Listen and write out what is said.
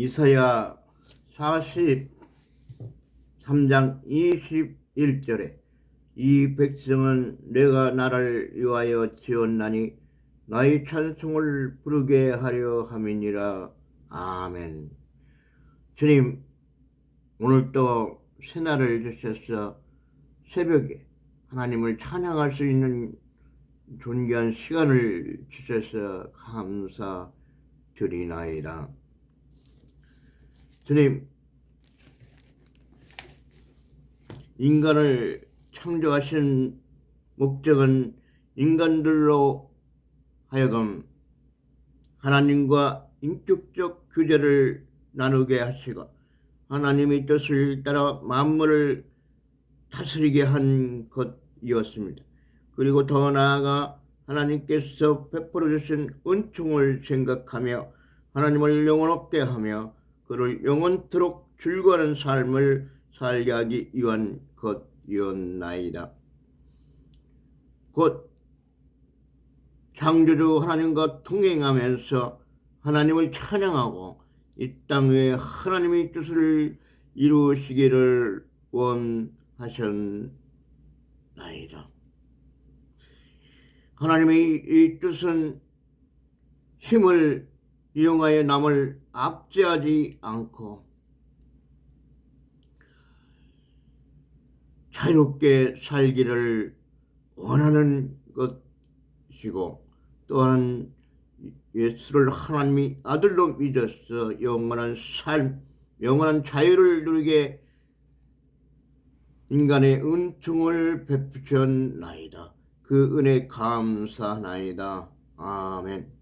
이사야 43장 21절에 이 백성은 내가 나를 위하여 지었나니 나의 찬송을 부르게 하려 함이니라 아멘 주님 오늘도 새날을 주셔서 새벽에 하나님을 찬양할 수 있는 존귀한 시간을 주셔서 감사드리나이다. 주님, 인간을 창조하신 목적은 인간들로 하여금 하나님과 인격적 교제를 나누게 하시고 하나님의 뜻을 따라 만물을 다스리게 한 것이었습니다. 그리고 더 나아가 하나님께서 베풀어 주신 은총을 생각하며 하나님을 영원롭게 하며 그를 영원토록 즐거워하는 삶을 살게 하기 위한 것이었나이다. 곧 창조주 하나님과 동행하면서 하나님을 찬양하고 이 땅에 하나님의 뜻을 이루시기를 원하셨나이다. 하나님의 이 뜻은 힘을 이용하여 남을 압제하지 않고 자유롭게 살기를 원하는 것이고 또한 예수를 하나님이 아들로 믿어서 영원한 삶, 영원한 자유를 누리게 인간의 은총을 베푸셨나이다. 그 은혜 감사하나이다. 아멘.